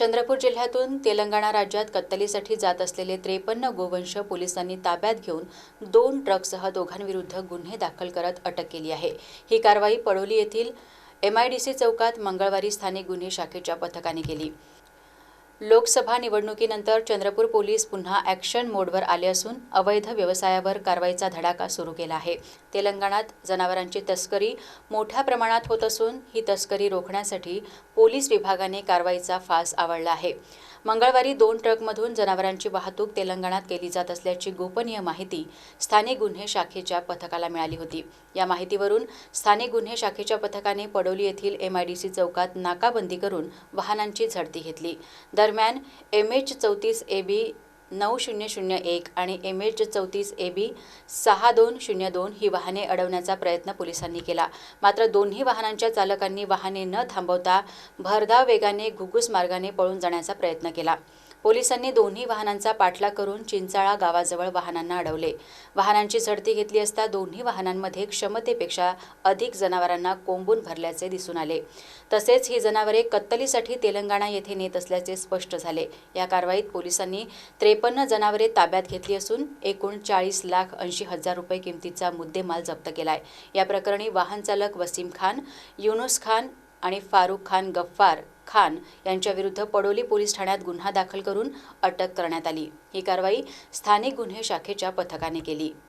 चंद्रपूर जिल्ह्यातून तेलंगणा राज्यात कत्तलीसाठी जात असलेले त्रेपन्न गोवंश पोलिसांनी ताब्यात घेऊन दोन ट्रकसह दोघांविरुद्ध गुन्हे दाखल करत अटक केली आहे. ही कारवाई पडोली येथील एमआयडीसी चौकात मंगळवारी स्थानिक गुन्हे शाखेच्या पथकाने केली. लोकसभा निवडणुकीनंतर चंद्रपूर पोलीस पुन्हा ॲक्शन मोडवर आले असून अवैध व्यवसायावर कारवाईचा धडाका सुरू केला आहे. तेलंगणात जनावरांची तस्करी मोठ्या प्रमाणात होत असून ही तस्करी रोखण्यासाठी पोलीस विभागाने कारवाईचा फास आवळला आहे. मंगळवारी दोन ट्रकमधून जनावरांची वाहतूक तेलंगणात केली जात असल्याची गोपनीय माहिती स्थानिक गुन्हे शाखेच्या पथकाला मिळाली होती. या माहितीवरून स्थानिक गुन्हे शाखेच्या पथकाने पडोली येथील एमआयडीसी चौकात नाकाबंदी करून वाहनांची झडती घेतली. दरम्यान एम एच चौतीस ए बी नऊ शून्य शून्य एक आणि एम एच चौतीस ए बी सहा दोन शून्य दोन ही वाहने अडवण्याचा प्रयत्न पोलिसांनी केला. मात्र दोन्ही वाहनांच्या चालकांनी वाहने न थांबवता भरधाव वेगाने घुगुस मार्गाने पळून जाण्याचा प्रयत्न केला. पोलिसांनी दोन्ही वाहनांचा पाठलाग करून चिंचाळा गावाजवळ वाहनांना अडवले. वाहनांची झडती घेतली असता दोन्ही वाहनांमध्ये क्षमतेपेक्षा अधिक जनावरांना कोंबून भरल्याचे दिसून आले. तसेच ही जनावरे कत्तलीसाठी तेलंगणा येथे नेत असल्याचे स्पष्ट झाले. या कारवाईत पोलिसांनी त्रेपन्न जनावरे ताब्यात घेतली असून एकूण चाळीस लाख ऐंशी हजार रुपये किमतीचा मुद्देमाल जप्त केलाय. या प्रकरणी वाहन चालक वसीम खान युनुस खान आणि फारुख खान गफ्फार खान यांच्याविरुद्ध पडोली पोलीस ठाण्यात गुन्हा दाखल करून अटक करण्यात आली. ही कारवाई स्थानिक गुन्हे शाखेच्या पथकाने केली.